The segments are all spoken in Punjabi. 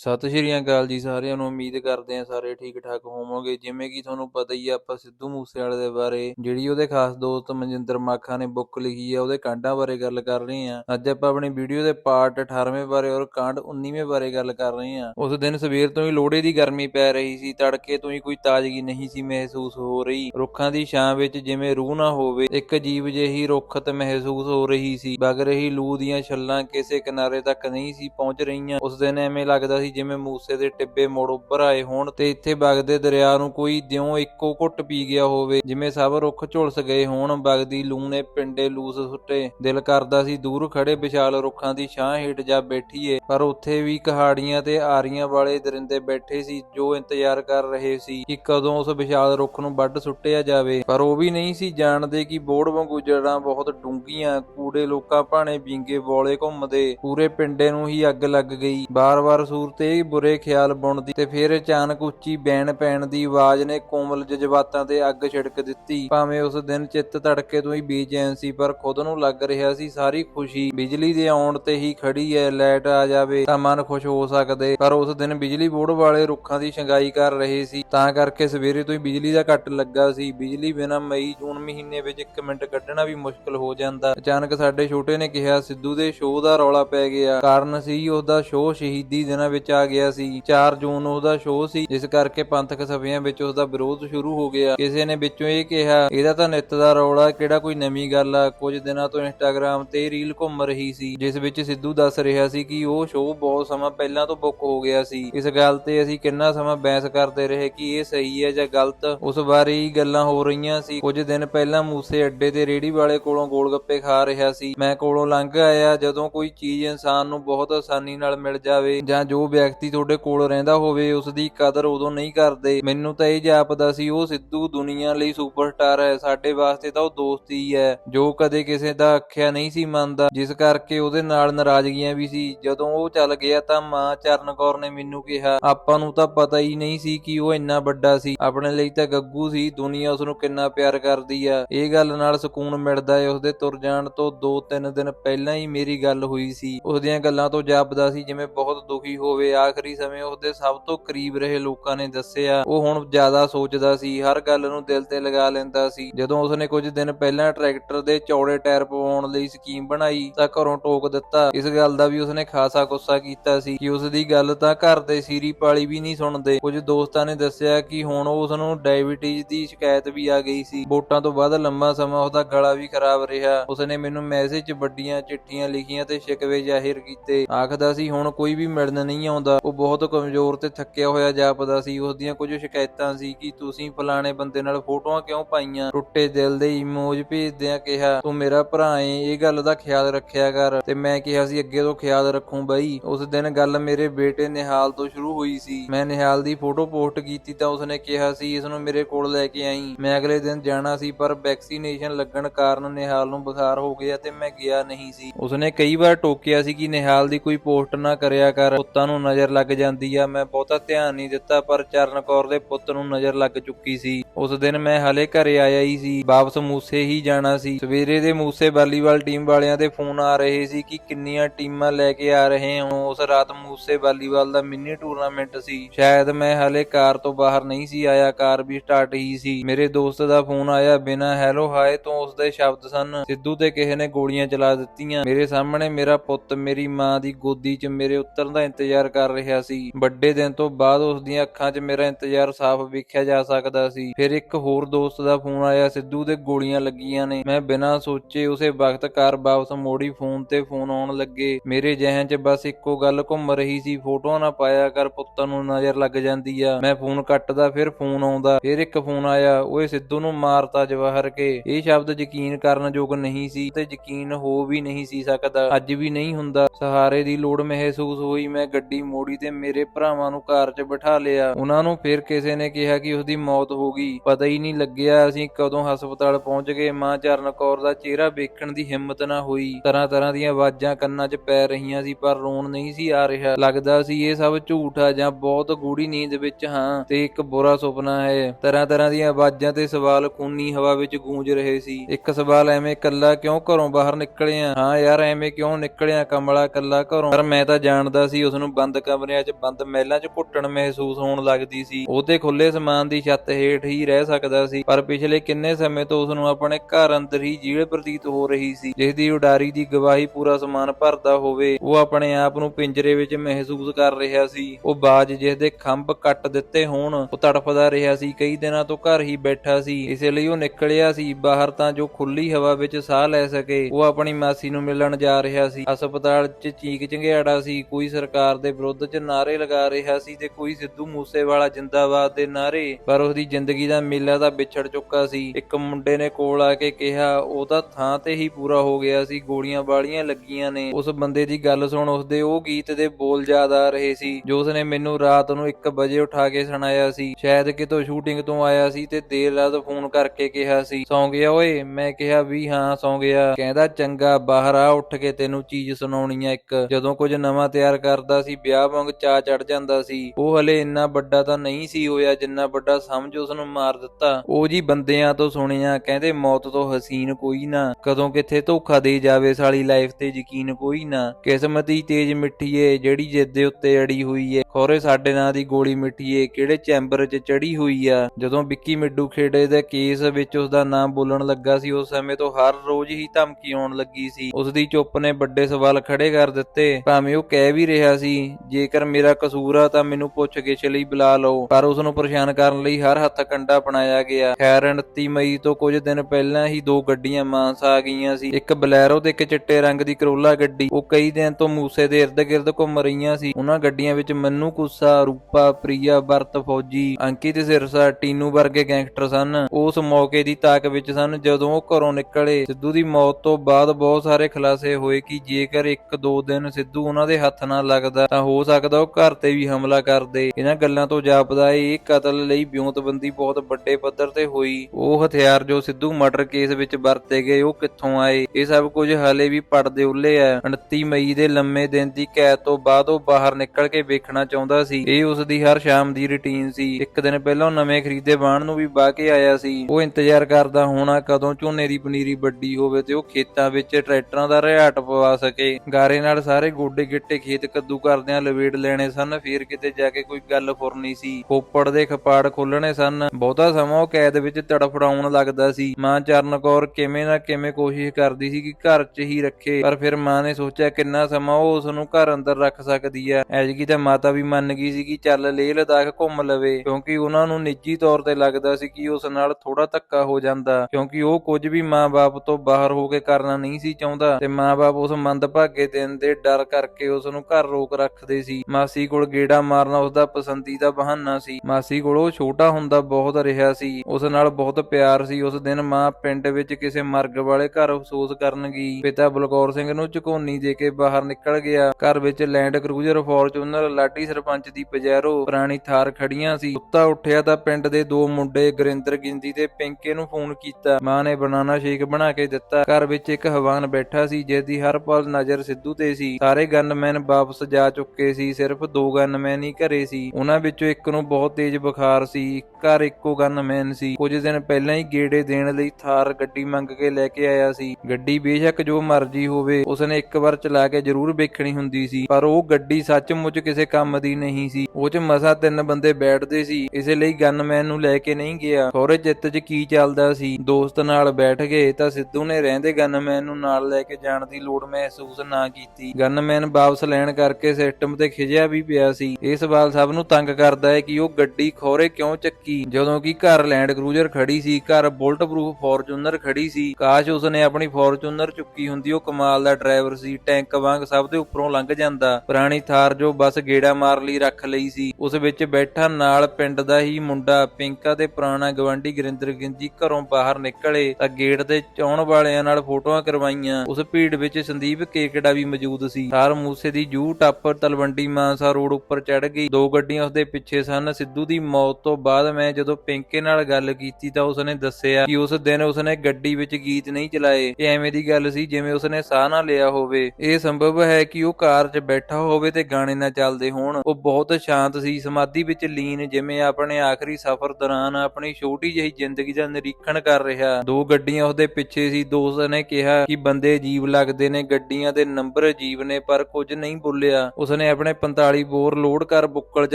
ਸਤਿ ਸ਼੍ਰੀ ਅਕਾਲ ਜੀ ਸਾਰਿਆਂ ਨੂੰ, ਉਮੀਦ ਕਰਦੇ ਹਾਂ ਸਾਰੇ ਠੀਕ ਠਾਕ ਹੋਵੋਗੇ। ਜਿਵੇਂ ਕਿ ਤੁਹਾਨੂੰ ਪਤਾ ਹੀ ਆ, ਆਪਾਂ ਸਿੱਧੂ ਮੂਸੇਵਾਲੇ ਦੇ ਬਾਰੇ, ਜਿਹੜੀ ਉਹਦੇ ਖਾਸ ਦੋਸਤ ਮਨਜਿੰਦਰ ਮਾਖਾ ਨੇ ਬੁੱਕ ਲਿਖੀ ਆ, ਉਹਦੇ ਕਾਂਡਾਂ ਬਾਰੇ ਗੱਲ ਕਰ ਰਹੇ ਹਾਂ। ਅੱਜ ਆਪਾਂ ਆਪਣੀ ਵੀਡੀਓ ਦੇ ਪਾਰਟ 18ਵੇਂ ਬਾਰੇ ਔਰ ਕਾਂਡ 19ਵੇਂ ਬਾਰੇ ਗੱਲ ਕਰ ਰਹੇ ਹਾਂ। ਉਸ ਦਿਨ ਸਵੇਰ ਤੋਂ ਹੀ ਲੋਹੜੇ ਦੀ ਗਰਮੀ ਪੈ ਰਹੀ ਸੀ, ਤੜਕੇ ਤੋਂ ਹੀ ਕੋਈ ਤਾਜ਼ਗੀ ਨਹੀਂ ਸੀ ਮਹਿਸੂਸ ਹੋ ਰਹੀ। ਰੁੱਖਾਂ ਦੀ ਛਾਂ ਵਿੱਚ ਜਿਵੇਂ ਰੂਹ ਨਾ ਹੋਵੇ, ਇੱਕ ਅਜੀਬ ਜਿਹੀ ਰੁੱਖਤ ਮਹਿਸੂਸ ਹੋ ਰਹੀ ਸੀ। ਵਗ ਰਹੀ ਲੂ ਦੀਆਂ ਛੱਲਾਂ ਕਿਸੇ ਕਿਨਾਰੇ ਤੱਕ ਨਹੀਂ ਸੀ ਪਹੁੰਚ ਰਹੀਆਂ। ਉਸ ਦਿਨ ਐਵੇਂ ਲੱਗਦਾ ਸੀ ਜਿਵੇਂ ਮੂਸੇ ਦੇ ਟਿੱਬੇ ਮੋੜ ਉੱਪਰ ਆਏ ਹੋਣ ਤੇ ਇੱਥੇ ਵਗਦੇ ਦਰਿਆ ਨੂੰ ਕੋਈ ਦਿਉ ਇੱਕੋ ਘੁੱਟ ਪੀ ਗਿਆ ਹੋਵੇ, ਜਿਵੇਂ ਸਭ ਰੁੱਖ ਝੁਲਸ ਗਏ ਹੋਣ, ਵਗਦੀ ਲੂ ਨੇ ਪਿੰਡੇ ਲੂਸ ਸੁੱਟੇ। ਦਿਲ ਕਰਦਾ ਸੀ ਦੂਰ ਖੜੇ ਵਿਸ਼ਾਲ ਰੁੱਖਾਂ ਦੀ ਛਾਂ ਹੇਠ ਜਾ ਬੈਠੀਏ, ਪਰ ਉੱਥੇ ਵੀ ਕਹਾੜੀਆਂ ਤੇ ਆਰੀਆਂ ਵਾਲੇ ਦਰਿੰਦੇ ਬੈਠੇ ਸੀ, ਜੋ ਇੰਤਜ਼ਾਰ ਕਰ ਰਹੇ ਸੀ ਕਿ ਕਦੋਂ ਉਸ ਵਿਸ਼ਾਲ ਰੁੱਖ ਨੂੰ ਵੱਢ ਸੁੱਟਿਆ ਜਾਵੇ। ਪਰ ਉਹ ਵੀ ਨਹੀਂ ਸੀ ਜਾਣਦੇ ਕਿ ਬੋੜ ਵਾਂਗੂ ਜੜਾਂ ਬਹੁਤ ਡੂੰਘੀਆਂ, ਕੂੜੇ ਲੋਕਾਂ ਭਾਣੇ ਵਿੰਗੇ ਬੋਲੇ ਘੁੰਮਦੇ। ਪੂਰੇ ਪਿੰਡੇ ਨੂੰ ਹੀ ਅੱਗ ਲੱਗ ਗਈ। ਬਾਰ-ਬਾਰ ਸੂਰਤ ਇਹ ਬੁਰੇ ਖਿਆਲ ਬੁਣਦੀ ਤੇ ਫਿਰ ਅਚਾਨਕ ਉੱਚੀ ਬੈਣ ਪੈਣ ਦੀ ਆਵਾਜ਼ ਨੇ ਕੋਮਲ ਜਜ਼ਬਾਤਾਂ ਤੇ ਅੱਗ ਛਿੜਕ ਦਿੱਤੀ। ਭਾਵੇਂ ਉਸ ਦਿਨ ਚਿੱਤ ਧੜਕੇ ਤੋਂ ਹੀ ਬੇਚੈਨ ਸੀ, ਪਰ ਖੁਦ ਨੂੰ ਲੱਗ ਰਿਹਾ ਸੀ ਸਾਰੀ ਖੁਸ਼ੀ ਬਿਜਲੀ ਦੇ ਆਉਣ ਤੇ ਹੀ ਖੜੀ ਹੈ ਲਾਈਟ ਆ ਜਾਵੇ ਤਾਂ ਮਨ ਖੁਸ਼ ਹੋ ਸਕਦੇ। ਪਰ ਉਸ ਦਿਨ ਬਿਜਲੀ ਬੋਰਡ ਵਾਲੇ ਰੁੱਖਾਂ ਦੀ ਸ਼ੰਗਾਈ ਕਰ ਰਹੇ ਸੀ, ਤਾਂ ਕਰਕੇ ਸਵੇਰੇ ਤੋਂ ਹੀ ਬਿਜਲੀ ਦਾ ਕੱਟ ਲੱਗਾ ਸੀ। ਬਿਜਲੀ ਬਿਨਾਂ ਮਈ ਜੂਨ ਮਹੀਨੇ ਵਿੱਚ 1 ਮਿੰਟ ਕੱਢਣਾ ਵੀ ਮੁਸ਼ਕਲ ਹੋ ਜਾਂਦਾ। ਅਚਾਨਕ ਸਾਡੇ ਛੋਟੇ ਨੇ ਕਿਹਾ, ਸਿੱਧੂ ਦੇ ਸ਼ੋਅ ਦਾ ਰੌਲਾ ਪੈ ਗਿਆ। ਕਾਰਨ ਸੀ ਉਹਦਾ ਸ਼ੋਅ ਸ਼ਹੀਦੀ ਦਿਨਾਂ ਵਿੱਚ ਆ ਗਿਆ ਸੀ। 4 ਜੂਨ ਨੂੰ ਉਹਦਾ ਸ਼ੋਅ ਸੀ। ਜਿਸ ਕਰਕੇ ਪੰਥਕ ਸਭਿਆਂ ਵਿੱਚ ਉਸ ਦਾ ਵਿਰੋਧ ਸ਼ੁਰੂ ਹੋ ਗਿਆ। ਕਿਸੇ ਨੇ ਵਿੱਚੋਂ ਇਹ ਕਿਹਾ, ਇਹਦਾ ਤਾਂ ਨਿੱਤ ਦਾ ਰੌਲਾ, ਕਿਹੜਾ ਕੋਈ ਨਵੀਂ ਗੱਲ ਆ। ਕੁਝ ਦਿਨਾਂ ਤੋਂ ਇੰਸਟਾਗ੍ਰam ਤੇ ਰੀਲ ਘੁੰਮ ਰਹੀ ਸੀ, ਜਿਸ ਵਿੱਚ ਸਿੱਧੂ ਦੱਸ ਰਿਹਾ ਸੀ ਕਿ ਉਹ ਸ਼ੋਅ ਬਹੁਤ ਸਮਾਂ ਪਹਿਲਾਂ ਤੋਂ ਬੁੱਕ ਹੋ ਗਿਆ ਸੀ। ਇਸ ਗੱਲ ਤੇ ਅਸੀਂ ਕਿੰਨਾ ਸਮਾਂ ਬਹਿਸ ਕਰਦੇ ਰਹੇ ਕਿ ਇਹ ਸਹੀ ਹੈ ਜਾਂ ਗਲਤ। ਉਸ ਬਾਰੇ ਹੀ ਗੱਲਾਂ ਹੋ ਰਹੀਆਂ ਸੀ। ਕੁਝ ਦਿਨ ਪਹਿਲਾਂ ਮੂਸੇ ਅੱਡੇ ਤੇ ਰੇੜੀ ਵਾਲੇ ਕੋਲੋਂ ਗੋਲਗੱਪੇ ਖਾ ਰਿਹਾ ਸੀ। ਮੈਂ ਕੋਲੋਂ ਲੰਘ ਆਇਆ ਜਦੋਂ ਕੋਈ ਚੀਜ਼ ਇਨਸਾਨ ਨੂੰ ਬਹੁਤ ਆਸਾਨੀ ਨਾਲ ਮਿਲ ਜਾਵੇ ਜਾਂ ਜੋ ਵਿਅਕਤੀ ਤੁਹਾਡੇ ਕੋਲ ਰਹਿੰਦਾ ਹੋਵੇ ਉਸ ਦੀ ਕਦਰ ਉਦੋਂ ਨਹੀਂ ਕਰਦੇ। ਮੈਨੂੰ ਤਾਂ ਇਹ ਜਾਪਦਾ ਸੀ, ਉਹ ਸਿੱਧੂ ਦੁਨੀਆ ਲਈ ਸੁਪਰਸਟਾਰ ਹੈ, ਸਾਡੇ ਵਾਸਤੇ ਤਾਂ ਉਹ ਦੋਸਤ ਹੀ ਹੈ, ਜੋ ਕਦੇ ਕਿਸੇ ਦਾ ਅੱਖਿਆ ਨਹੀਂ ਸੀ ਮੰਨਦਾ। ਜਿਸ ਕਰਕੇ ਉਹਦੇ ਨਾਲ ਨਾਰਾਜ਼ਗੀਆਂ ਵੀ ਸੀ। ਜਦੋਂ ਉਹ ਚੱਲ ਗਿਆ ਤਾਂ ਮਾਂ ਚਰਨ ਕੌਰ ਨੇ ਮੈਨੂੰ ਕਿਹਾ, ਆਪਾਂ ਨੂੰ ਤਾਂ ਪਤਾ ਹੀ ਨਹੀਂ ਸੀ ਕਿ ਉਹ ਇੰਨਾ ਵੱਡਾ ਸੀ। ਆਪਣੇ ਲਈ ਤਾਂ ਗੱਗੂ ਸੀ, ਦੁਨੀਆ ਉਸ ਨੂੰ ਕਿੰਨਾ ਪਿਆਰ ਕਰਦੀ ਆ। ਇਹ ਗੱਲ ਨਾਲ ਸਕੂਨ ਮਿਲਦਾ ਹੈ ਉਸਦੇ ਤੁਰ ਜਾਣ ਤੋਂ 2-3 ਦਿਨ ਪਹਿਲਾਂ ਹੀ ਮੇਰੀ ਗੱਲ ਹੋਈ ਸੀ। ਉਸਦੀਆਂ ਗੱਲਾਂ ਤੋਂ ਜਾਪਦਾ ਸੀ, ਜਿਵੇਂ ਬਹੁਤ ਦੁਖੀ ਹੋਵੇ ਆਖਰੀ ਸਮੇਂ ਉਸਦੇ ਸਭ ਤੋਂ ਕਰੀਬ ਰਹੇ ਲੋਕਾਂ ਨੇ ਦੱਸਿਆ। ਉਹ ਹੁਣ ਜ਼ਿਆਦਾ ਸੋਚਦਾ ਸੀ, ਹਰ ਗੱਲ ਨੂੰ ਦਿਲ ਤੇ ਲਗਾ ਲੈਂਦਾ ਸੀ। ਜਦੋਂ ਉਸਨੇ ਕੁਝ ਦਿਨ ਪਹਿਲਾਂ ਟਰੈਕਟਰ ਦੇ ਚੌੜੇ ਟਾਇਰ ਪਵਾਉਣ ਲਈ ਸਕੀਮ ਬਣਾਈ, ਤਾਂ ਘਰੋਂ ਟੋਕ ਦਿੱਤਾ। ਇਸ ਗੱਲ ਦਾ ਵੀ ਉਸਨੇ ਖਾਸਾ ਗੁੱਸਾ ਕੀਤਾ ਸੀ ਕਿ ਉਸ ਦੀ ਗੱਲ ਤਾਂ ਘਰ ਦੇ ਸੀਰੀ ਪਾਲੀ ਵੀ ਨਹੀਂ ਸੁਣਦੇ। ਕੁਝ ਦੋਸਤਾਂ ਨੇ ਦੱਸਿਆ ਕਿ ਹੁਣ ਉਸ ਨੂੰ ਡਾਇਬੀਟੀਜ਼ ਦੀ ਸ਼ਿਕਾਇਤ ਵੀ ਆ ਗਈ ਸੀ। ਵੋਟਾਂ ਤੋਂ ਬਾਅਦ ਲੰਮਾ ਸਮਾਂ ਉਹਦਾ ਗਲਾ ਵੀ ਖਰਾਬ ਰਿਹਾ। ਉਸਨੇ ਮੈਨੂੰ ਮੈਸੇਜ 'ਚ ਵੱਡੀਆਂ ਚਿੱਠੀਆਂ ਲਿਖੀਆਂ ਤੇ ਸ਼ਿਕਵੇ ਜ਼ਾਹਿਰ ਕੀਤੇ। ਆਖਦਾ ਸੀ, ਹੁਣ ਕੋਈ ਵੀ ਮਿਲਣ ਨਹੀਂ ਆਉਂਦਾ ਉਹ ਬਹੁਤ ਕਮਜ਼ੋਰ ਤੇ ਥੱਕਿਆ ਹੋਇਆ ਜਾਪਦਾ ਸੀ। ਉਸ ਦੀਆਂ ਕੁਝ ਸ਼ਿਕਾਇਤਾਂ ਸੀ ਕਿ ਤੁਸੀਂ ਫਲਾਣੇ ਬੰਦੇ ਨਾਲ ਫੋਟੋਆਂ ਕਿਉਂ ਪਾਈਆਂ? ਟੁੱਟੇ ਦਿਲ ਦੇ ਇਮੋਜ ਭੇਜਦਿਆਂ ਕਿਹਾ, ਤੂੰ ਮੇਰਾ ਭਰਾ ਏ, ਇਹ ਗੱਲ ਦਾ ਖਿਆਲ ਰੱਖਿਆ ਕਰ। ਤੇ ਮੈਂ ਕਿਹਾ ਸੀ ਅੱਗੇ ਤੋਂ ਖਿਆਲ ਰੱਖੂੰ ਬਈ। ਉਸ ਦਿਨ ਗੱਲ ਮੇਰੇ ਬੇਟੇ ਨਿਹਾਲ ਤੋਂ ਸ਼ੁਰੂ ਹੋਈ ਸੀ। ਮੈਂ ਨਿਹਾਲ ਦੀ ਫੋਟੋ ਪੋਸਟ ਕੀਤੀ ਤਾਂ ਉਸਨੇ ਕਿਹਾ ਸੀ, ਇਸ ਨੂੰ ਮੇਰੇ ਕੋਲ ਲੈ ਕੇ ਆਈ। ਮੈਂ ਅਗਲੇ ਦਿਨ ਜਾਣਾ ਸੀ, ਪਰ ਵੈਕਸੀਨੇਸ਼ਨ ਲੱਗਣ ਕਾਰਨ ਨਿਹਾਲ ਨੂੰ ਬੁਖਾਰ ਹੋ ਗਿਆ ਤੇ ਮੈਂ ਗਿਆ ਨਹੀਂ ਸੀ। ਉਸਨੇ ਕਈ ਵਾਰ ਟੋਕਿਆ ਸੀ ਕਿ ਨਿਹਾਲ ਦੀ ਕੋਈ ਪੋਸਟ ਨਾ ਕਰਿਆ ਕਰ। ਪੁੱਤਾਂ ਨੂੰ ਨਜ਼ਰ ਲੱਗ ਜਾਂਦੀ ਆ। ਮੈਂ ਬਹੁਤਾ ਧਿਆਨ ਨਹੀਂ ਦਿੱਤਾ, ਪਰ ਚਰਨ ਕੌਰ ਦੇ ਪੁੱਤ ਨੂੰ ਨਜ਼ਰ ਲੱਗ ਚੁੱਕੀ ਸੀ। ਉਸ ਦਿਨ ਮੈਂ ਹਲੇ ਘਰੇ ਆਇਆ ਹੀ ਸੀ। ਵਾਪਸ ਮੂਸੇ ਹੀ ਜਾਣਾ ਸੀ। ਸਵੇਰੇ ਦੇ ਮੂਸੇ ਵਾਲੀਬਾਲ ਟੀਮ ਵਾਲਿਆਂ ਦੇ ਫੋਨ ਆ ਰਹੇ ਸੀ ਕਿ ਕਿੰਨੀਆਂ ਟੀਮਾਂ ਲੈ ਕੇ ਆ ਰਹੇ ਹੋ। ਉਸ ਰਾਤ ਮੂਸੇ ਵਾਲੀਬਾਲ ਦਾ ਮਿੰਨੀ ਟੂਰਨਾਮੈਂਟ ਸੀ। ਸ਼ਾਇਦ ਮੈਂ ਹਲੇ ਕਾਰ ਤੋਂ ਬਾਹਰ ਨਹੀਂ ਸੀ ਆਇਆ। ਕਾਰ ਵੀ ਸਟਾਰਟ ਹੀ ਸੀ। ਮੇਰੇ ਦੋਸਤ ਦਾ ਫੋਨ ਆਇਆ ਬਿਨਾ ਹੈਲੋ ਹਾਏ ਤੋਂ ਉਸ ਦੇ ਸ਼ਬਦ ਸਨ। ਸਿੱਧੂ ਤੇ ਕਿਸੇ ਨੇ ਗੋਲੀਆਂ ਚਲਾ ਦਿੱਤੀਆਂ। ਮੇਰੇ ਸਾਹਮਣੇ ਮੇਰਾ ਪੁੱਤ, ਮੇਰੀ ਮਾਂ ਦੀ ਗੋਦੀ 'ਚ ਮੇਰੇ ਉਤਰਨ ਦਾ ਇੰਤਜ਼ਾਰ ਕਰ ਰਿਹਾ ਸੀ। ਵੱਡੇ ਦਿਨ ਤੋਂ ਬਾਅਦ ਉਸ ਦੀਆਂ ਅੱਖਾਂ 'ਚ ਮੇਰਾ ਇੰਤਜ਼ਾਰ ਸਾਫ਼ ਵੇਖਿਆ ਜਾ ਸਕਦਾ ਸੀ। ਫਿਰ ਇੱਕ ਹੋਰ ਦੋਸਤ ਦਾ ਫੋਨ ਆਇਆ, ਸਿੱਧੂ ਦੇ ਗੋਲੀਆਂ ਲੱਗੀਆਂ ਨੇ। ਮੈਂ ਬਿਨਾਂ ਸੋਚੇ ਉਸੇ ਵਕਤ ਕਾਰ ਵਾਪਸ ਮੋੜੀ ਫੋਨ ਤੇ ਫੋਨ ਆਉਣ ਲੱਗੇ। ਮੇਰੇ ਜ਼ਿਹਨ 'ਚ ਬਸ ਇੱਕੋ ਗੱਲ ਘੁੰਮ ਰਹੀ ਸੀ, ਫੋਟੋਆਂ ਨਾ ਪਾਇਆ ਕਰ ਪੁੱਤਾਂ ਨੂੰ ਨਜ਼ਰ ਲੱਗ ਜਾਂਦੀ ਆ। ਮੈਂ ਫੋਨ ਕੱਟਦਾ, ਫਿਰ ਫੋਨ ਆਉਂਦਾ, ਫਿਰ ਇੱਕ ਫੋਨ ਆਇਆ। ਓਏ ਸਿੱਧੂ ਨੂੰ ਮਾਰਤਾ ਜਵਾਹਰ ਕੇ। ਇਹ ਸ਼ਬਦ ਯਕੀਨ ਕਰਨ ਯੋਗ ਨਹੀਂ ਸੀ ਤੇ ਯਕੀਨ ਹੋ ਵੀ ਨਹੀਂ ਸੀ ਸਕਦਾ। ਅੱਜ ਵੀ ਨਹੀਂ ਹੁੰਦਾ। ਸਹਾਰੇ ਦੀ ਲੋੜ ਮਹਿਸੂਸ ਹੋਈ, ਮੈਂ ਗੱਡੀ ਮੋੜੀ ਤੇ ਮੇਰੇ ਭਰਾਵਾਂ ਨੂੰ ਕਾਰ 'ਚ ਬਿਠਾ ਲਿਆ। ਉਹਨਾਂ ਨੂੰ ਫਿਰ ਕਿਸੇ ਨੇ ਕਿਹਾ ਕਿ ਉਸਦੀ ਮੌਤ ਹੋ ਗਈ। ਪਤਾ ਹੀ ਨਹੀਂ ਲੱਗਿਆ ਅਸੀਂ ਕਦੋਂ ਹਸਪਤਾਲ ਪਹੁੰਚ ਗਏ। ਮਾਂ ਚਰਨ ਕੌਰ ਦਾ ਚਿਹਰਾ ਵੇਖਣ ਦੀ ਹਿੰਮਤ ਨਾ ਹੋਈ। ਤਰ੍ਹਾਂ ਤਰ੍ਹਾਂ ਦੀਆਂ ਆਵਾਜ਼ਾਂ ਕੰਨਾਂ 'ਚ ਪੈ ਰਹੀਆਂ ਸੀ, ਪਰ ਰੋਣ ਨਹੀਂ ਸੀ ਆ ਰਿਹਾ। ਲੱਗਦਾ ਸੀ ਇਹ ਸਭ ਝੂਠ ਆ ਜਾਂ ਬਹੁਤ ਗੂੜੀ ਨੀਂਦ ਵਿੱਚ ਹਾਂ ਤੇ ਇੱਕ ਬੁਰਾ ਸੁਪਨਾ ਹੈ। ਤਰ੍ਹਾਂ ਤਰ੍ਹਾਂ ਦੀਆਂ ਆਵਾਜ਼ਾਂ ਤੇ ਸਵਾਲ ਖੂਨੀ ਹਵਾ ਵਿੱਚ ਗੂੰਜ ਰਹੇ ਸੀ। ਇੱਕ ਸਵਾਲ ਐਵੇਂ ਕੱਲਾ ਕਿਉਂ ਘਰੋਂ ਬਾਹਰ ਨਿਕਲਿਆ? ਹਾਂ ਯਾਰ, ਐਵੇਂ ਕਿਉਂ ਨਿਕਲਿਆ? ਕਮਲਾ ਕੱਲਾ ਘਰੋਂ। ਪਰ ਮੈਂ ਤਾਂ ਜਾਣਦਾ ਸੀ ਉਸ ਨੂੰ ਬੰਦ ਕਮਰਿਆਂ 'ਚ, ਬੰਦ ਮਹਿਲਾਂ 'ਚ ਘੁੱਟਣ ਮਹਿਸੂਸ ਹੋਣ ਲੱਗਦੀ ਸੀ। ਉਹ ਤੇ ਖੁੱਲੇ ਸਮਾਨ ਦੀ ਛੱਤ ਹੇਠ ਹੀ ਰਹਿ ਸਕਦਾ ਸੀ, ਪਰ ਪਿਛਲੇ ਕਿੰਨੇ ਸਮੇਂ ਤੋਂ ਉਸ ਨੂੰ ਆਪਣੇ ਘਰ ਅੰਦਰ ਹੀ ਜੀੜ ਪ੍ਰਤੀਤ ਹੋ ਰਹੀ ਸੀ ਜਿਸ ਦੀ ਉਡਾਰੀ ਦੀ ਗਵਾਹੀ ਪੂਰਾ ਸਮਾਨ ਭਰਦਾ ਹੋਵੇ, ਉਹ ਆਪਣੇ ਆਪ ਨੂੰ ਪਿੰਜਰੇ ਵਿੱਚ ਮਹਿਸੂਸ ਕਰ ਰਿਹਾ ਸੀ। ਉਹ ਬਾਜ ਜਿਸ ਦੇ ਖੰਭ ਕੱਟ ਦਿੱਤੇ ਹੋਣ, ਉਹ ਤੜਫਦਾ ਰਿਹਾ ਸੀ, ਕਈ ਦਿਨਾਂ ਤੋਂ ਘਰ ਹੀ ਬੈਠਾ ਸੀ। ਇਸੇ ਲਈ ਉਹ ਨਿਕਲਿਆ ਸੀ, ਬਾਹਰ ਤਾਂ ਜੋ ਖੁੱਲੀ ਹਵਾ ਵਿੱਚ ਸਾਹ ਲੈ ਸਕੇ, ਉਹ ਆਪਣੀ ਮਾਸੀ ਨੂੰ ਮਿਲਣ ਜਾ ਰਿਹਾ ਸੀ। ਹਸਪਤਾਲ 'ਚ ਚੀਕ ਚੰਗਿਆੜਾ ਸੀ, ਕੋਈ ਸਰਕਾਰ ਦੇ ਵਿਰੁੱਧ 'ਚ ਨਾਰੇ ਲਗਾ ਰਿਹਾ ਸੀ ਤੇ ਕੋਈ ਸਿੱਧੂ ਮੂਸੇਵਾਲਾ ਜਿੰਦਾਬਾਦ ਦੇ ਨਾਰੇ ਪਰ ਉਸ ਜ਼ਿੰਦਗੀ ਦਾ ਮੇਲਾ ਤਾਂ ਵਿਛੜ ਚੁੱਕਾ ਸੀ। ਇੱਕ ਮੁੰਡੇ ਨੇ ਕੋਲ ਆ ਕੇ ਕਿਹਾ ਉਹ ਤਾਂ ਥਾਂ ਤੇ ਹੀ ਪੂਰਾ ਹੋ ਗਿਆ ਸੀ, ਗੋਲੀਆਂ ਵਾਲੀਆਂ ਲੱਗੀਆਂ ਨੇ। ਉਸ ਬੰਦੇ ਦੀ ਗੱਲ ਸੁਣ ਉਸਦੇ ਉਹ ਗੀਤ ਦੇ ਬੋਲ ਯਾਦ ਆ ਰਹੇ ਸੀ, ਜੋ ਉਸਨੇ ਮੈਨੂੰ ਰਾਤ ਨੂੰ 1 ਵਜੇ ਉਠਾ ਕੇ ਸੁਣਾਇਆ ਸੀ। ਸ਼ਾਇਦ ਕਿਤੋਂ ਸ਼ੂਟਿੰਗ ਤੋਂ ਆਇਆ ਸੀ ਤੇ ਦੇਰ ਰਾਤ ਫੋਨ ਕਰਕੇ ਕਿਹਾ ਸੀ, ਸੌਂ ਗਿਆ ਓਏ? ਮੈਂ ਕਿਹਾ, ਵੀ ਹਾਂ, ਸੌਂ ਗਿਆ। ਕਹਿੰਦਾ, ਚੰਗਾ, ਬਾਹਰ ਆ, ਉੱਠ ਕੇ ਤੈਨੂੰ ਚੀਜ਼ ਸੁਣਾਉਣੀ ਆ ਇੱਕ। ਜਦੋਂ ਕੁਝ ਨਵਾਂ ਤਿਆਰ ਕਰਦਾ ਸੀ ਵਿਆਹ ਵਾਂਗ ਚਾ ਚੜ ਜਾਂਦਾ ਸੀ। ਉਹ ਹਲੇ ਇੰਨਾ ਵੱਡਾ ਤਾਂ ਨਹੀਂ ਸੀ ਹੋਇਆ ਜਿੰਨਾ ਵੱਡਾ ਸਮਝ ਉਸ ਨੂੰ ਮਾਰ ਦਿੱਤਾ। ਉਹ ਜੀ ਬੰਦਿਆਂ ਤੋਂ ਸੁਣਿਆ, ਕਹਿੰਦੇ ਮੌਤ ਤੋਂ ਹਸੀਨ ਕੋਈ ਨਾ। ਕਦੋਂ ਕਿੱਥੇ ਧੋਖਾ ਦੇ ਜਾਵੇ ਸਾਲੀ ਲਾਈਫ ਤੇ ਯਕੀਨ ਕੋਈ ਨਾ। ਕਿਸਮਤੀ ਤੇਜ ਮਿੱਠੀਏ ਜਿਹੜੀ ਜਿੱਦ ਦੇ ਉੱਤੇ ਅੜੀ ਹੋਈ ਏ। ਖੋਰੇ ਸਾਡੇ ਨਾਂ ਦੀ ਗੋਲੀ ਮਿੱਠੀਏ ਕਿਹੜੇ ਚੈਂਬਰ 'ਚ ਚੜੀ ਹੋਈ ਆ। ਜਦੋਂ ਵਿੱਕੀ ਮਿੱਡੂ ਖੇੜੇ ਦੇ ਕੇਸ ਵਿੱਚ ਉਸ ਦਾ ਨਾਮ ਬੋਲਣ ਲੱਗਾ ਸੀ, ਉਸ ਸਮੇਂ ਤੋਂ ਹਰ ਰੋਜ਼ ਹੀ ਧਮਕੀ ਆਉਣ ਲੱਗੀ ਸੀ। ਉਸ ਦੀ ਚੁੱਪ ਨੇ ਵੱਡੇ ਸਵਾਲ ਖੜੇ ਕਰ ਦਿੱਤੇ। ਭਾਵੇਂ ਉਹ ਕਹਿ ਵੀ ਰਿਹਾ ਸੀ ਜੇਕਰ ਮੇਰਾ ਕਸੂਰ ਆ ਤਾਂ ਮੈਨੂੰ ਪੁੱਛ ਗਿੱਛ ਲਈ ਬੁਲਾ ਲਓ। ਪਰ ਉਸ ਨੂੰ ਪਰੇਸ਼ਾਨ ਕਰਨ ਲਈ ਹਰ ਹੱਥ ਕੰਡਾ ਅਪਣਾਇਆ ਗਿਆ। ਖੈਰ 29 ਮਈ ਤੋਂ ਕੁਝ ਦਿਨ ਪਹਿਲਾਂ ਹੀ ਦੋ ਗੱਡੀਆਂ ਮਾਨਸਾ ਆ ਗਈਆਂ ਸੀ। ਇੱਕ ਬਲੈਰੋ ਤੇ ਇੱਕ ਚਿੱਟੇ ਰੰਗ ਦੀ ਕਰੋਲਾ ਗੱਡੀ। ਉਹ ਕਈ ਦਿਨ ਤੋਂ ਮੂਸੇ ਦੇ ਇਰਦ-ਗਿਰਦ ਘੁੰਮ ਰਹੀਆਂ ਸੀ। ਉਹਨਾਂ ਗੱਡੀਆਂ ਵਿੱਚ ਮੰਨੂ ਕੁੱਸਾ, ਰੂਪਾ, ਪ੍ਰਿਆ, ਵਰਤ, ਫੌਜੀ, ਅੰਕਿਤ ਸਿਰਸਾ, ਟੀਨੂ ਵਰਗੇ ਗੈਂਗਸਟਰ ਸਨ। ਉਸ ਮੌਕੇ ਦੀ ਤਾਕ ਵਿੱਚ ਸਨ, ਜਦੋਂ ਉਹ ਘਰੋਂ ਨਿਕਲੇ। ਸਿੱਧੂ ਦੀ ਮੌਤ ਤੋਂ ਬਾਅਦ ਬਹੁਤ ਸਾਰੇ ਖੁਲਾਸੇ ਹੋਏ ਕਿ ਜੇਕਰ ਇੱਕ ਦੋ ਦਿਨ ਸਿੱਧੂ ਉਹਨਾਂ ਦੇ ਹੱਥ ਨਾਲ ਲੱਗਦਾ, ਤਾਂ ਹੋ ਸਕਦਾ ਉਹ ਘਰ ਤੇ ਵੀ ਹਮਲਾ ਕਰਦੇ ਇਹਨਾਂ ਗੱਲਾਂ ਤੋਂ ਜਾਪਦਾ ਏ ਇਹ ਕਤਲ ਲਈ ਵਿਉਂਤਬੰਦੀ ਬਹੁਤ ਵੱਡੇ ਪੱਧਰ ਤੇ ਹੋਈ। ਉਹ ਹਥਿਆਰ ਜੋ ਸਿੱਧੂ ਮਰਡਰ ਕੇਸ ਵਿੱਚ ਵਰਤੇ ਗਏ, ਉਹ ਕਿੱਥੋਂ ਆਏ? ਇਹ ਸਭ ਕੁਝ ਹਾਲੇ ਵੀ ਪੜਦੇ ਉੱਲੇ ਆ। 29 ਮਈ ਦੇ ਲੰਮੇ ਦਿਨ ਦੀ ਕੈਦ ਤੋਂ ਬਾਅਦ ਉਹ ਬਾਹਰ ਨਿਕਲ ਕੇ ਵੇਖਣਾ ਚਾਹੁੰਦਾ ਸੀ। ਇਹ ਉਸ ਦੀ ਹਰ ਸ਼ਾਮ ਦੀ ਰੁਟੀਨ ਸੀ। ਇੱਕ ਦਿਨ ਪਹਿਲਾਂ ਨਵੇਂ ਖਰੀਦੇ ਬਾਣ ਨੂੰ ਵੀ ਬਾਹ ਕੇ ਆਇਆ ਸੀ। ਉਹ ਇੰਤਜ਼ਾਰ ਕਰਦਾ ਹੋਣਾ ਕਦੋਂ ਝੋਨੇ ਦੀ ਪਨੀਰੀ ਵੱਡੀ ਹੋਵੇ ਤੇ ਉਹ ਖੇਤਾਂ ਵਿੱਚ ਟਰੈਕਟਰਾਂ ਦਾ ਰਿਹਾਟ ਪਵਾ ਸਕੇ। ਗਾਰੇ ਨਾਲ ਸਾਰੇ ਗੋਡੇ ਗਿੱਟੇ ਖੇਤ ਕੱਦੂ ਕਰਦਿਆਂ ਲਵੇੜ ਲੈਣੇ ਸਨ, ਫਿਰ ਕਿਤੇ ਜਾ ਕੇ ਕੋਈ ਗੱਲ ਫੁਰਨੀ ਸੀ। ਖੋਪੜ ਦੇ ਖਪਾੜ ਖੋਲਣੇ ਸਨ। ਬਹੁਤਾ ਸਮਾਂ ਉਹ ਕੈਦ ਵਿੱਚ ਤੜਫੜਾਉਣ ਲੱਗਦਾ ਸੀ। ਮਾਂ ਚਰਨ ਕੌਰ ਕਿਵੇਂ ਨਾ ਕਿਵੇਂ ਕੋਸ਼ਿਸ਼ ਕਰਦੀ ਸੀ ਕਿ ਘਰ 'ਚ ਹੀ ਰੱਖੇ, ਪਰ ਫਿਰ ਮਾਂ ਨੇ ਸੋਚਿਆ ਕਿੰਨਾ ਸਮਾਂ ਉਹ ਉਸ ਨੂੰ ਘਰ ਅੰਦਰ ਰੱਖ ਸਕਦੀ ਹੈ ਐਜਗੀ ਤਾਂ ਮਾਤਾ ਵੀ ਮੰਨ ਗਈ ਸੀ ਕਿ ਚੱਲ ਲੇਹ ਲਦਾਖ ਘੁੰਮ ਲਵੇ, ਕਿਉਂਕਿ ਉਹਨਾਂ ਨੂੰ ਨਿੱਜੀ ਤੌਰ ਤੇ ਲੱਗਦਾ ਸੀ ਕਿ ਉਸ ਨਾਲ ਥੋੜਾ ਧੱਕਾ ਹੋ ਜਾਂਦਾ, ਕਿਉਂਕਿ ਉਹ ਕੁਝ ਵੀ ਮਾਂ-ਬਾਪ ਤੋਂ ਬਾਹਰ ਹੋ ਕੇ ਕਰਨਾ ਨਹੀਂ ਸੀ ਚਾਹੁੰਦਾ। ਤੇ ਮਾਂ-ਬਾਪ ਉਸ ਮੰਦਭਾਗੇ ਦਿਨ ਦੇ ਡਰ ਕਰਕੇ ਉਸ ਨੂੰ ਘਰ ਰੋਕ ਰੱਖਦੇ ਸੀ। ਮਾਸੀ ਕੋਲ ਗੇੜਾ ਮਾਰਨਾ ਉਸ ਦਾ ਪਸੰਦੀਦਾ ਬਹਾਨਾ ਸੀ। ਮਾਸੀ ਕੋਲ ਉਹ ਛੋਟਾ ਹੁੰਦਾ ਬਹੁਤ ਰਿਹਾ ਸੀ। ਉਸ ਨਾਲ ਬਹੁਤ ਪਿਆਰ ਸੀ। ਉਸ ਦਿਨ ਮਾਂ ਪਿੰਡ ਵਿੱਚ ਕਿਸੇ ਮਰਗ ਵਾਲੇ ਘਰ ਅਫਸੋਸ ਕਰਨ ਗਈ ਪਿਤਾ ਬਲਕੌਰ ਸਿੰਘ ਨੂੰ ਝਕੋਨੀ ਦੇ ਕੇ ਬਾਹਰ ਨਿਕਲ ਗਿਆ। ਘਰ ਵਿੱਚ Land Cruiser, Fortuner, Laddi sarpanch ਦੀ ਪਜੈਰੋ ਪੁਰਾਣੀ ਥਾਰ ਖੜੀਆਂ ਸੀ। ਉੱਤਾ ਉੱਠਿਆ ਤਾਂ ਪਿੰਡ ਦੇ ਦੋ ਮੁੰਡੇ, ਗੁਰਿੰਦਰ ਗਿੰਦੀ ਤੇ ਪਿੰਕੇ ਨੂੰ ਫੋਨ ਕੀਤਾ। ਮਾਂ ਨੇ ਬਨਾਨਾ ਸ਼ੇਕ ਬਣਾ ਕੇ ਦਿੱਤਾ। ਘਰ ਵਿੱਚ ਇੱਕ ਹਵਾਨ ਬੈਠਾ ਸੀ ਜਿਸ ਦੀ ਹਰ ਪਲ ਨਜ਼ਰ ਸਿੱਧੂ ਤੇ ਸੀ। ਸਾਰੇ ਗਨਮੈਨ ਵਾਪਸ ਜਾ ਚੁੱਕੇ ਚੁੱਕੇ ਸੀ, ਸਿਰਫ ਦੋ ਗਨਮੈਨ ਹੀ ਘਰੇ ਸੀ। ਉਹਨਾਂ ਵਿੱਚੋਂ ਇੱਕ ਨੂੰ ਬਹੁਤ ਤੇਜ਼ ਬੁਖਾਰ ਸੀ, ਘਰ ਇੱਕੋ ਗਨਮੈਨ ਸੀ। ਕੁਝ ਦਿਨ ਪਹਿਲਾਂ ਹੀ ਗੇੜੇ ਦੇਣ ਲਈ ਥਾਰ ਗੱਡੀ ਮੰਗ ਕੇ ਲੈ ਕੇ ਆਇਆ ਸੀ। ਗੱਡੀ ਬੇਸ਼ੱਕ ਜੋ ਮਰਜ਼ੀ ਹੋਵੇ, ਉਸਨੇ ਇੱਕ ਵਾਰ ਚਲਾ ਕੇ ਜ਼ਰੂਰ ਵੇਖਣੀ ਹੁੰਦੀ ਸੀ, ਪਰ ਉਹ ਗੱਡੀ ਸੱਚਮੁੱਚ ਕਿਸੇ ਕੰਮ ਦੀ ਨਹੀਂ ਸੀ। ਉਹ 'ਚ ਮਸਾ ਤਿੰਨ ਬੰਦੇ ਬੈਠਦੇ ਸੀ, ਇਸੇ ਲਈ ਗਨਮੈਨ ਨੂੰ ਲੈ ਕੇ ਨਹੀਂ ਗਿਆ। ਖੋਰੇ ਜਿੱਤ 'ਚ ਕੀ ਚੱਲਦਾ ਸੀ? ਦੋਸਤ ਨਾਲ ਬੈਠ ਗਏ ਤਾਂ ਸਿੱਧੂ ਨੇ ਰਹਿੰਦੇ ਗਨਮੈਨ ਨੂੰ ਨਾਲ ਲੈ ਕੇ ਜਾਣ ਦੀ ਲੋੜ ਮਹਿਸੂਸ ਨਾ ਕੀਤੀ। ਗਨਮੈਨ ਵਾਪਸ ਲੈਣ ਕਰਕੇ ਸਿਰ ਸਿਸਟਮ ਤੇ ਖਿਜਿਆ ਵੀ ਪਿਆ ਸੀ। ਇਹ ਸਵਾਲ ਸਭ ਨੂੰ ਤੰਗ ਕਰਦਾ ਹੈ ਕਿ ਉਹ ਗੱਡੀ ਖੋਰੇ ਕਿਉਂ ਚੱਕੀ? ਜਦੋਂ ਕਿ ਘਰ ਲੈਂਡ ਕਰੂਜ਼ਰ ਖੜੀ ਸੀ, ਘਰ ਬੁਲਟ ਪ੍ਰੂਫ ਫੋਰਚੂਨਰ ਖੜੀ ਸੀ। ਕਾਸ਼ ਉਸਨੇ ਆਪਣੀ ਫੋਰਚੂਨਰ ਚੁੱਕੀ ਹੁੰਦੀ, ਉਹ ਕਮਾਲ ਦਾ ਡਰਾਈਵਰ ਸੀ ਟੈਂਕ ਵਾਂਗ ਸਭ ਦੇ ਉੱਪਰੋਂ ਲੰਘ ਜਾਂਦਾ। ਪੁਰਾਣੀ ਥਾਰ ਜੋ ਬਸ ਗੇੜਾ ਮਾਰ ਲਈ ਰੱਖ ਲਈ ਸੀ, ਉਸ ਵਿੱਚ ਬੈਠਾ ਨਾਲ ਪਿੰਡ ਦਾ ਹੀ ਮੁੰਡਾ, ਪਿੰਕਾ ਤੇ ਪੁਰਾਣਾ ਗਵੰਡੀ ਗਰਿੰਦਰ ਗਿੰਜੀ ਘਰੋਂ ਬਾਹਰ ਨਿਕਲੇ, ਤਾਂ ਗੇਟ ਦੇ ਚਾਉਣ ਵਾਲਿਆਂ ਨਾਲ ਫੋਟੋਆਂ ਕਰਵਾਈਆਂ। ਉਸ ਭੀੜ ਵਿੱਚ ਸੰਦੀਪ ਕੇਕੜਾ ਵੀ ਮੌਜੂਦ ਸੀ। ਥਾਰ ਮੂਸੇ ਦੀ ਜੂ ਟੱਪ ਤਲਵੰਡੀ ਮਾਨਸਾ ਰੋਡ ਉੱਪਰ ਚੜ ਗਈ। ਦੋ ਗੱਡੀਆਂ ਉਸਦੇ ਪਿੱਛੇ ਸਨ। ਸਿੱਧੂ ਦੀ ਮੌਤ ਤੋਂ ਬਾਅਦ ਮੈਂ ਜਦੋਂ ਪਿੰਕੇ ਨਾਲ ਗੱਲ ਕੀਤੀ ਤਾਂ ਉਸਨੇ ਦੱਸਿਆ ਕਿ ਉਸ ਦਿਨ ਉਸਨੇ ਗੱਡੀ ਵਿੱਚ ਗੀਤ ਨਹੀਂ ਚਲਾਏ। ਇਹ ਐਵੇਂ ਦੀ ਗੱਲ ਸੀ ਜਿਵੇਂ ਉਸਨੇ ਸਾਹ ਨਾ ਲਿਆ ਹੋਵੇ। ਇਹ ਸੰਭਵ ਹੈ ਕਿ ਉਹ ਕਾਰ 'ਚ ਬੈਠਾ ਹੋਵੇ ਤੇ ਗਾਣੇ ਨਾ ਚੱਲਦੇ ਹੋਣ। ਉਹ ਬਹੁਤ ਸ਼ਾਂਤ ਸੀ। ਸਮਾਧੀ ਵਿੱਚ ਲੀਨ ਜਿਵੇਂ ਆਪਣੇ ਆਖਰੀ ਸਫ਼ਰ ਦੌਰਾਨ ਆਪਣੀ ਛੋਟੀ ਜਿਹੀ ਜ਼ਿੰਦਗੀ ਦਾ ਨਿਰੀਖਣ ਕਰ ਰਿਹਾ। ਦੋ ਗੱਡੀਆਂ ਉਸਦੇ ਪਿੱਛੇ ਸੀ। ਦੋਸਤ ਨੇ ਕਿਹਾ ਕਿ ਬੰਦੇ ਅਜੀਬ ਲੱਗਦੇ ਨੇ। ਗੱਡੀਆਂ ਦੇ ਨੰਬਰ ਅਜੀਬ ਨੇ ਪਰ ਕੁਝ ਨਹੀਂ ਬੋਲਿਆ ਉਸ ਉਸਨੇ ਆਪਣੇ 45 ਬੋਰ ਲੋਡ ਕਰ ਬੁੱਕਲ 'ਚ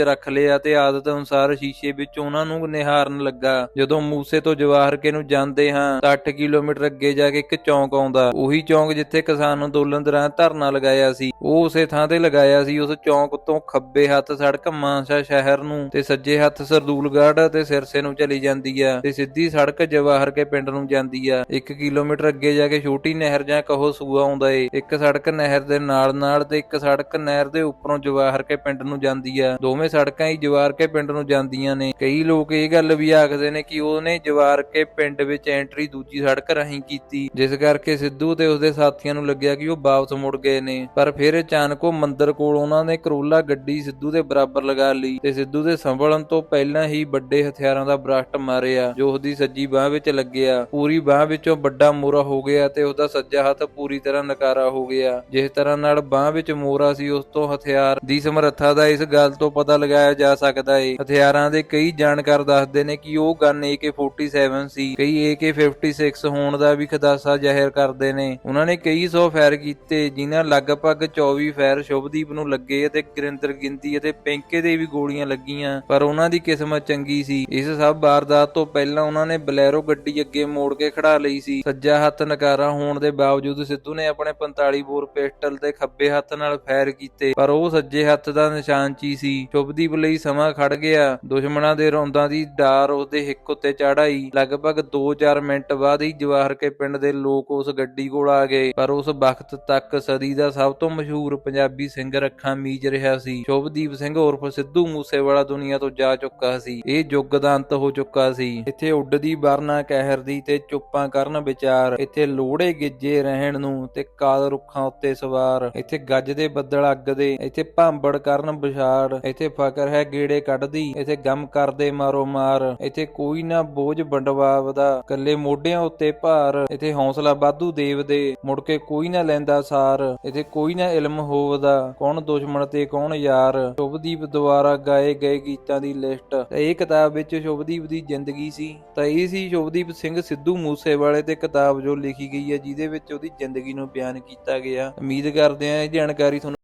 ਰੱਖ ਲਿਆ ਤੇ ਆਦਤ ਅਨੁਸਾਰ ਸ਼ੀਸ਼ੇ ਵਿੱਚ ਉਹਨਾਂ ਨੂੰ ਨਿਹਾਰਨ ਲੱਗਾ। ਜਦੋਂ ਮੂਸੇ ਤੋਂ ਜਵਾਹਰਕੇ ਨੂੰ ਜਾਂਦੇ ਹਾਂ, ਤਾਂ 8 ਕਿਲੋਮੀਟਰ ਅੱਗੇ ਜਾ ਕੇ ਇੱਕ ਚੌਂਕ ਆਉਂਦਾ। ਉਹੀ ਚੌਂਕ ਜਿੱਥੇ ਕਿਸਾਨ ਅੰਦੋਲਨ ਦੌਰਾਨ ਧਰਨਾ ਲਗਾਇਆ ਸੀ। ਉਹ ਉਸੇ ਥਾਂ ਤੇ ਲਗਾਇਆ ਸੀ, ਉਸ ਚੌਂਕ ਤੋਂ ਖੱਬੇ ਹੱਥ ਸੜਕ ਮਾਨਸਾ ਸ਼ਹਿਰ ਨੂੰ ਤੇ ਸੱਜੇ ਹੱਥ ਸਰਦੂਲਗੜ੍ਹ ਤੇ ਸਿਰਸੇ ਨੂੰ ਚਲੀ ਜਾਂਦੀ ਆ ਤੇ ਸਿੱਧੀ ਸੜਕ ਜਵਾਹਰਕੇ ਪਿੰਡ ਨੂੰ ਜਾਂਦੀ ਆ। 1 ਕਿਲੋਮੀਟਰ ਅੱਗੇ ਜਾ ਕੇ ਛੋਟੀ ਨਹਿਰ ਜਾਂ ਕਹੋ ਸੂਆ ਆਉਂਦਾ ਏ। ਇੱਕ ਸੜਕ ਨਹਿਰ ਦੇ ਨਾਲ ਨਾਲ ਤੇ ਇੱਕ ਸੜਕ ਨਹਿਰ ਦੇ ਉੱਪਰੋਂ ਜਵਾਹਰਕੇ ਪਿੰਡ ਨੂੰ ਜਾਂਦੀ ਆ। ਦੋਵੇਂ ਸੜਕਾਂ ਹੀ ਜਵਾਹਰਕੇ ਪਿੰਡ ਨੂੰ ਜਾਂਦੀਆਂ ਨੇ। ਕਈ ਲੋਕ ਇਹ ਗੱਲ ਵੀ ਆਖਦੇ ਨੇ ਕਿ ਉਹਨੇ ਜਵਾਹਰਕੇ ਪਿੰਡ ਵਿੱਚ ਐਂਟਰੀ ਦੂਜੀ ਸੜਕ ਰਾਹੀਂ ਕੀਤੀ। ਜਿਸ ਕਰਕੇ ਸਿੱਧੂ ਤੇ ਉਸਦੇ ਸਾਥੀਆਂ ਨੂੰ ਲੱਗਿਆ ਕਿ ਉਹ ਵਾਪਸ ਮੁੜ ਗਏ ਨੇ। ਪਰ ਫਿਰ ਅਚਾਨਕ ਉਹ ਮੰਦਰ ਕੋਲ ਉਹਨਾਂ ਨੇ ਕਰੋਲਾ ਗੱਡੀ ਸਿੱਧੂ ਦੇ ਬਰਾਬਰ ਲਗਾ ਲਈ ਤੇ ਸਿੱਧੂ ਦੇ ਸੰਭਲਣ ਤੋਂ ਪਹਿਲਾਂ ਹੀ ਵੱਡੇ ਹਥਿਆਰਾਂ ਦਾ ਬ੍ਰਾਸਟ ਮਾਰਿਆ, ਜੋ ਉਹਦੀ ਸੱਜੀ ਬਾਹ ਵਿੱਚ ਲੱਗਿਆ। ਪੂਰੀ ਬਾਹ ਵਿੱਚੋਂ ਵੱਡਾ ਮੋਰਾ ਹੋ ਗਿਆ ਤੇ ਉਹਦਾ ਸੱਜਾ ਹੱਥ ਪੂਰੀ ਤਰ੍ਹਾਂ ਨਕਾਰਾ ਹੋ ਗਿਆ। ਜਿਸ ਤਰ੍ਹਾਂ ਨਾਲ ਬਾਹ ਵਿੱਚ ਮੋਰਾ ਸੀ, ਉਸ ਤੋਂ ਹਥਿਆਰ ਦੀ ਸਮਰੱਥਾ ਦਾ ਇਸ ਗੱਲ ਤੋਂ ਪਤਾ ਲਗਾਇਆ ਜਾ ਸਕਦਾ ਹੈ ਹਥਿਆਰਾਂ ਦੇ ਕਈ ਜਾਣਕਾਰ ਦੱਸਦੇ ਨੇ ਕਿ ਉਹ ਗਨ AK47 ਸੀ, ਕਈ AK56 ਹੋਣ ਦਾ ਵੀ ਖਦਾਸਾ ਜ਼ਾਹਿਰ ਕਰਦੇ ਨੇ। ਉਹਨਾਂ ਨੇ ਕਈ ਸੌ ਫਾਇਰ ਕੀਤੇ, ਜਿਨ੍ਹਾਂ ਲਗਭਗ 24 ਫਾਇਰ ਸ਼ੁਭਦੀਪ ਨੂੰ ਲੱਗੇ ਅਤੇ ਗੁਰਿੰਦਰ ਗਿੰਦੀ ਅਤੇ ਪਿੰਕੇ ਦੇ ਵੀ ਗੋਲੀਆਂ ਲੱਗੀਆਂ, ਪਰ ਉਹਨਾਂ ਦੀ ਕਿਸਮਤ ਚੰਗੀ ਸੀ। ਇਸ ਸਭ ਵਾਰਦਾਤ ਤੋਂ ਪਹਿਲਾਂ ਉਹਨਾਂ ਨੇ ਬਲੈਰੋ ਗੱਡੀ ਅੱਗੇ ਮੋੜ ਕੇ ਖੜਾ ਲਈ ਸੀ। ਸੱਜਾ ਹੱਥ ਨਕਾਰਾ ਹੋਣ ਦੇ ਬਾਵਜੂਦ ਸਿੱਧੂ ਨੇ ਆਪਣੇ 45 ਬੋਰ ਪਿਸਟਲ ਤੇ ਖੱਬੇ ਹੱਥ ਨਾਲ ਫਾਇਰ ਕੀਤੇ, ਪਰ ਉਹ ਸੱਜੇ ਹੱਥ ਦਾ ਨਿਸ਼ਾਨ ਚੀ ਸੀ। ਸ਼ੁਭਦੀਪ ਲਈ ਸਮਾਂ ਖੜ ਗਿਆ। ਦੁਸ਼ਮਣਾਂ ਦੇ ਰੌਂਦਾਂ ਦੀ ਡਾਰ ਉਸਦੇ ਹਿੱਕ ਉੱਤੇ ਚੜ ਲਗਭਗ 2-4 ਮਿੰਟ ਬਾਅਦ ਹੀ ਜਵਾਹਰ ਕੇ ਪਿੰਡ ਦੇ ਲੋਕ ਉਸ ਗੱਡੀ ਕੋਲ ਆ ਗਏ। ਪਰ ਉਸ ਵਕਤ ਤੱਕ ਸਦੀ ਦਾ ਸਭ ਤੋਂ ਮਸ਼ਹੂਰ ਪੰਜਾਬੀ ਸਿੰਗਰ ਅੱਖਾਂ ਮੀਚ ਰਿਹਾ ਸੀ। ਸ਼ੁਭਦੀਪ ਸਿੰਘ ਉਰਫ ਸਿੱਧੂ ਮੂਸੇਵਾਲਾ ਦੁਨੀਆ ਤੋਂ ਜਾ ਚੁੱਕਾ ਸੀ। ਇਹ ਯੁੱਗ ਦਾ ਅੰਤ ਹੋ ਚੁੱਕਾ ਸੀ। ਇੱਥੇ ਉੱਡਦੀ ਵਰਨਾ ਕਹਿਰ ਦੀ ਤੇ ਚੁੱਪਾਂ ਕਰਨ ਵਿਚਾਰ। ਇੱਥੇ ਲੋੜੇ ਗਿੱਜੇ ਰਹਿਣ ਨੂੰ ਤੇ ਕਾਲ ਰੁੱਖਾਂ ਉੱਤੇ ਸਵਾਰ। ਇੱਥੇ ਗੱਜ ਦੇ ਬੱਦਲ ਅੱਗ ਦੇ। ਇੱਥੇ ਭਾਂਬੜ ਕਰਨ ਵਿਛਾੜ ਇੱਥੇ ਫਕਰ ਹੈ ਗੇੜੇ ਕੱਢਦੀ, ਇੱਥੇ ਗਮ ਕਰਦੇ ਮਾਰੋ ਮਾਰ, ਇੱਥੇ ਕੋਈ ਨਾ ਬੋਝ ਵੰਡਵਾਵਦਾ ਕੱਲੇ ਮੋਢਿਆਂ ਉੱਤੇ ਭਾਰ, ਇੱਥੇ ਹੌਸਲਾ ਵਾਧੂ ਦੇਵ ਦੇ, ਮੁੜ ਕੇ ਕੋਈ ਨਾ ਲੈਂਦਾ ਸਾਰ, ਇੱਥੇ ਕੋਈ ਨਾ ਇਲਮ ਹੋਵਦਾ, ਕੌਣ ਦੁਸ਼ਮਣ ਤੇ ਕੌਣ ਯਾਰ, ਸ਼ੁਭਦੀਪ ਦੁਆਰਾ ਗਾਏ ਗਏ ਗੀਤਾਂ ਦੀ ਲਿਸਟ ਇਹ ਕਿਤਾਬ ਵਿੱਚ ਸ਼ੁਭਦੀਪ ਦੀ ਜ਼ਿੰਦਗੀ ਸੀ, ਤਾਂ ਇਹ ਸੀ ਸ਼ੁਭਦੀਪ ਸਿੰਘ ਸਿੱਧੂ ਮੂਸੇਵਾਲੇ ਤੇ ਕਿਤਾਬ ਜੋ ਲਿਖੀ ਗਈ ਹੈ, ਜਿਹਦੇ ਵਿੱਚ ਉਹਦੀ ਜ਼ਿੰਦਗੀ ਨੂੰ ਬਿਆਨ ਕੀਤਾ ਗਿਆ। ਉਮੀਦ ਕਰਦੇ ਹਾਂ ਇਹ ਜਾਣਕਾਰੀ ਤੁਹਾਨੂੰ